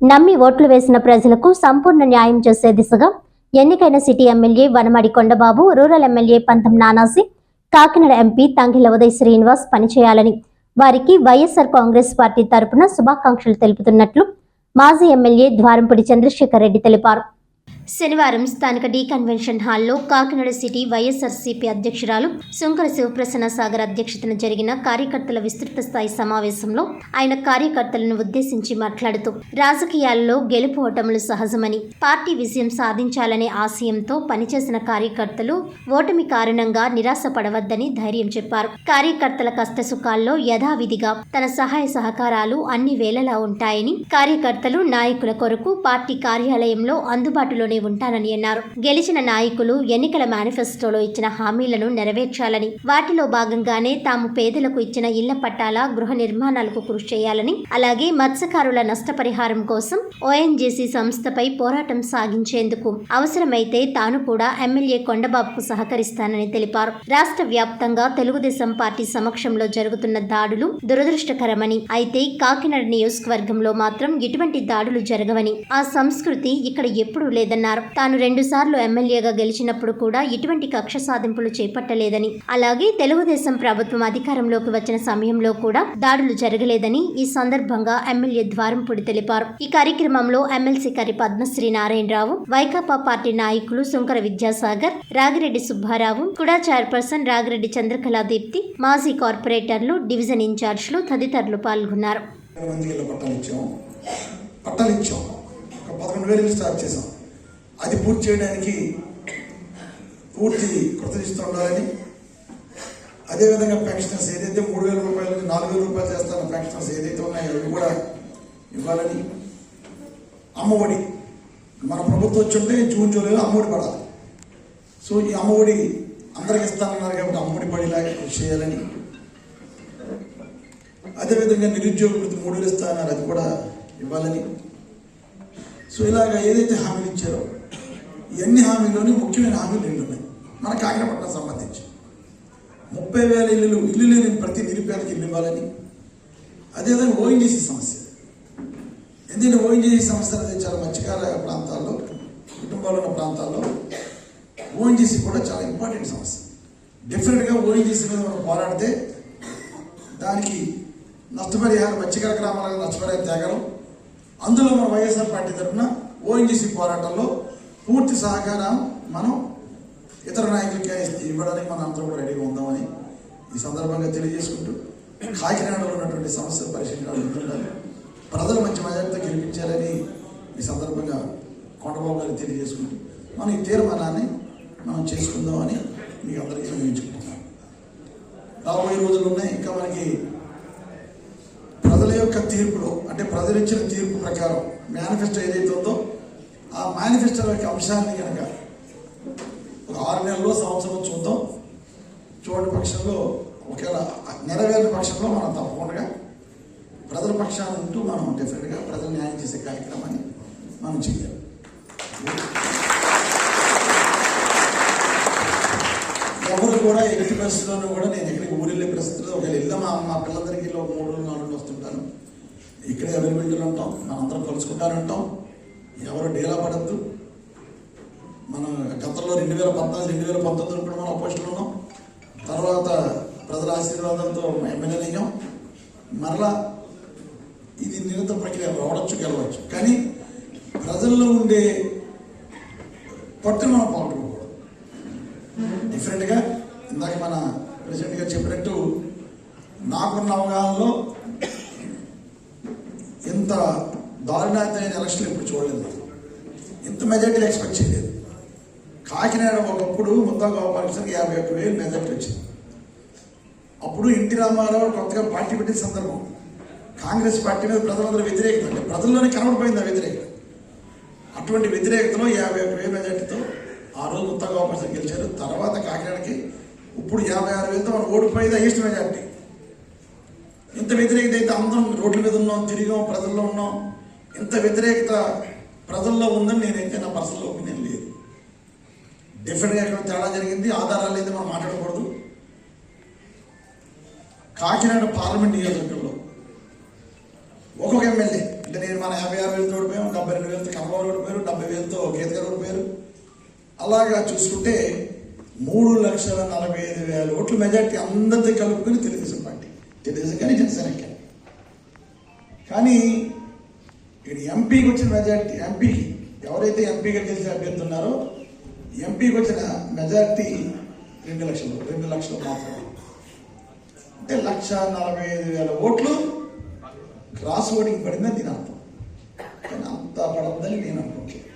నమ్మి ఓట్లు వేసిన ప్రజలకు సంపూర్ణ న్యాయం చేసే దిశగా ఎన్నికైన city MLA Vanamadi Kondababu rural MLA Pantham Nanaji Kakinada MP Tangella Uday Srinivas పనిచేయాలని. వారికి వైఎస్ఆర్ కాంగ్రెస్ పార్టీ తరపున శుభాకాంక్షలు తెలుపుతున్నట్లు మాజీ ఎమ్మెల్యే ద్వారంపూడి చంద్రశేఖర్ రెడ్డి తెలిపారు. శనివారం స్థానిక డీ కన్వెన్షన్ హాల్లో కాకినాడ సిటీ వైఎస్ఆర్సీపీ అధ్యక్షురాలు శంకర శివప్రసన్న సాగర్ అధ్యక్షతన జరిగిన కార్యకర్తల విస్తృత స్థాయి సమావేశంలో ఆయన కార్యకర్తలను ఉద్దేశించి మాట్లాడుతూ రాజకీయాల్లో గెలుపు ఓటములు సహజమని పార్టీ విజయం సాధించాలనే ఆశయంతో పనిచేసిన కార్యకర్తలు ఓటమి కారణంగా నిరాశ పడవద్దని ధైర్యం చెప్పారు. కార్యకర్తల కష్టసుఖాల్లో యథావిధిగా తన సహాయ సహకారాలు అన్ని వేళలా ఉంటాయని కార్యకర్తలు నాయకుల కొరకు పార్టీ కార్యాలయంలో అందుబాటులోనే ఉంటానని అన్నారు. గెలిచిన నాయకులు ఎన్నికల మేనిఫెస్టోలో ఇచ్చిన హామీలను నెరవేర్చాలని వాటిలో భాగంగానే తాము పేదలకు ఇచ్చిన ఇళ్ళ పట్టాల గృహ నిర్మాణాలకు కృషి చేయాలని అలాగే మత్స్యకారుల నష్టపరిహారం కోసం ఓఎన్జీసీ సంస్థపై పోరాటం సాగించేందుకు అవసరమైతే తాను కూడా ఎమ్మెల్యే కొండబాబుకు సహకరిస్తానని తెలిపారు. రాష్ట్ర వ్యాప్తంగా తెలుగుదేశం పార్టీ సమక్షంలో జరుగుతున్న దాడులు దురదృష్టకరమని అయితే కాకినాడ నియోజకవర్గంలో మాత్రం ఇటువంటి దాడులు జరగవని ఆ సంస్కృతి ఇక్కడ ఎప్పుడూ లేదన్నారు తాను రెండు సార్లు ఎమ్మెల్యేగా గెలిచినప్పుడు కూడా ఇటువంటి కక్ష సాధింపులు చేపట్టలేదని అలాగే తెలుగుదేశం ప్రభుత్వం అధికారంలోకి వచ్చిన సమయంలో కూడా దాడులు జరగలేదని ఈ సందర్భంగా ఎమ్మెల్యే ద్వారంపూడి తెలిపారు. ఈ కార్యక్రమంలో ఎమ్మెల్సీ కరి పద్మశ్రీ నారాయణరావు వైకాపా పార్టీ నాయకులు శంకర విద్యాసాగర్ రాగిరెడ్డి సుబ్బారావు కుడా చైర్పర్సన్ రాగిరెడ్డి చంద్రకళా దీప్తి మాజీ కార్పొరేటర్లు డివిజన్ ఇన్ఛార్జ్లు తదితరులు పాల్గొన్నారు. పట్టాలు ఇచ్చాం. ఇచ్చాం. ఒక పదకొండు వేలు స్టార్ట్ చేసాం అది పూర్తి చేయడానికి పూర్తి కృతజ్ఞత అదేవిధంగా పెన్షనర్స్ ఏదైతే మూడు వేల రూపాయల నుంచి నాలుగు వేల రూపాయలు చేస్తాన పెన్షనర్స్ ఏదైతే ఉన్నాయో అవి కూడా ఇవ్వాలని అమ్మఒడి. మన ప్రభుత్వం వచ్చుంటే జూన్ జూలైలో అమ్మఒడి పడాలి. సో ఈ అమ్మఒడి అందరికి ఇస్తానన్నారు కాబట్టి అమ్మఒడి పడేలాగా కృషి చేయాలని. అదేవిధంగా నిరుద్యోగ వృత్తి మూడు వేలు ఇస్తానన్నారు అది కూడా ఇవ్వాలని. సో ఇలాగ ఏదైతే హామీలు ఇచ్చారో ఇవన్నీ హామీలోని ముఖ్యమైన హామీలు ఇల్లు ఉన్నాయి మన కాకినపట్నం సంబంధించి. ముప్పై వేల ఇల్లులు ఇల్లు లేని ప్రతి నిరుపేదకి ఇల్లు ఇవ్వాలని. అదేవిధంగా ఓఎన్జీసీ సమస్య. ఎందుకంటే ఓఎన్జీసీ సమస్య అనేది చాలా మత్స్యకార ప్రాంతాల్లో కుటుంబాలు ఉన్న ప్రాంతాల్లో ఓఎన్జీసీ కూడా చాలా ఇంపార్టెంట్ సమస్య. డెఫినెట్గా ఓఎన్జీసీ మీద మనం పోరాడితే దానికి నష్టపరిహారం మత్స్యకార గ్రామాలకు నష్టపరిహారం తేగలం. అందులో మన వైఎస్ఆర్ పార్టీ తరఫున ఓఎన్జీసీ పోరాటంలో పూర్తి సహకారం మనం ఇతర నాయకులకి ఇవ్వడానికి మనం అందరం కూడా రెడీగా ఉందామని ఈ సందర్భంగా తెలియజేసుకుంటూ కాకినాడలో ఉన్నటువంటి సమస్యలు పరిశీలించాలి ప్రజలు మంచి మెజార్టీతో గెలిపించాలని ఈ సందర్భంగా కొండబాబు గారికి తెలియజేసుకుంటూ మనం ఈ తీర్మానాన్ని మనం చేసుకుందామని మీకు అందరికీ వినియోగించుకుంటున్నాం. రాబోయే రోజులు ఉన్నాయి. ఇంకా మనకి ప్రజల యొక్క తీర్పులో అంటే ప్రజలు ఇచ్చిన తీర్పు ప్రకారం మేనిఫెస్టో ఏదైతే ఉందో ఆ మేనిఫెస్టో యొక్క అంశాన్ని కనుక ఒక ఆరు నెలల్లో సంవత్సరం చూద్దాం. చూడని పక్షంలో ఒకవేళ నెరవేరిన పక్షంలో మనం తప్పకుండా ప్రజల పక్షాన్ని ఉంటూ మనం డెఫినెట్గా ప్రజలు న్యాయం చేసే కార్యక్రమాన్ని మనం చేయాలి. ఎవరు కూడా ఎట్టి పరిస్థితుల్లో కూడా నేను ఎక్కడికి ఊరు వెళ్ళే పరిస్థితుల్లో ఒకవేళ వెళ్దామా మా పిల్లలందరికీ ఒక మూడు రోజులు నాలుగు రోజులు వస్తుంటాను. ఇక్కడే అవైలబిలిటీలో ఉంటాం. మనందరం కలుసుకుంటానంటాం ఎవరు డేలా పడద్దు. మనం గతంలో రెండు వేల పద్నాలుగు రెండు వేల పంతొమ్మిదిలో కూడా మనం అపోజిషన్లో ఉన్నాం. తర్వాత ప్రజల ఆశీర్వాదంతో ఎమ్మెల్యేలు అయ్యాం. మరలా ఇది నిరంతర ప్రక్రియ రావడచ్చు గెలవచ్చు. కానీ ప్రజల్లో ఉండే పట్టును మనం పాల్గొనకూడదు డిఫరెంట్గా ఇందాక మన ప్రెసిడెంట్ గారు చెప్పినట్టు నాకున్న అవగాహనలో ఇంత దారుణాతమైన ఎలక్షన్ ఇప్పుడు చూడలేదు మనం. ఇంత మెజార్టీలు ఎక్స్పెక్ట్ చేయలేదు. కాకినాడ ఒకప్పుడు ముద్దా గోపాలకృష్ణకి యాభై ఒక్క వేలు మెజార్టీ వచ్చింది. అప్పుడు ఎన్టీ రామారావు కొత్తగా పార్టీ పెట్టిన సందర్భం. కాంగ్రెస్ పార్టీ మీద ప్రజలందరూ వ్యతిరేకత అంటే ప్రజల్లోనే కనబడిపోయింది ఆ వ్యతిరేకత. అటువంటి వ్యతిరేకతలో యాభై ఒక్క వేల మెజార్టీతో ఆ రోజు ముత్తా గోపాలకృష్ణ గెలిచారు. తర్వాత కాకినాడకి ఇప్పుడు యాభై ఆరు వేలతో మనం ఓడిపోయేది హైయెస్ట్ మెజార్టీ. ఇంత వ్యతిరేకత అయితే అందరం రోడ్ల మీద ఉన్నాం తిరిగాం ప్రజల్లో ఉన్నాం. ఇంత వ్యతిరేకత ప్రజల్లో ఉందని నేనైతే నా పర్సనల్ ఒపీనియన్ లేదు. డెఫినెట్గా ఇక్కడ తేడా జరిగింది ఆధారాలు అయితే మనం మాట్లాడకూడదు. కాకినాడ పార్లమెంట్ నియోజకవర్గంలో ఒక్కొక్క ఎమ్మెల్యే అంటే నేను మన యాభై ఆరు వేలతో ఓడిపోయాం డెబ్బై రెండు వేలతో కమలవారు ఓడిపోయారు డెబ్బై వేలతో కేతగారు ఓడిపోయారు. అలాగా చూసుకుంటే మూడు లక్షల నలభై ఐదు వేల ఓట్ల మెజార్టీ అందరితో కలుపుకొని తెలుగుదేశం పార్టీ తెలుగుదేశం కానీ జనసేన కానీ ఇక్కడ ఎంపీకి వచ్చిన మెజార్టీ ఎంపీకి ఎవరైతే ఎంపీగా గెలిచిన అభ్యర్థి ఉన్నారో ఎంపీకి వచ్చిన మెజార్టీ రెండు లక్షలు రెండు లక్షలు మాత్రమే. అంటే లక్ష నలభై ఐదు వేల ఓట్లు క్రాస్ ఓటింగ్ పడిందని దీని అర్థం? కానీ అంత పడద్దని నేను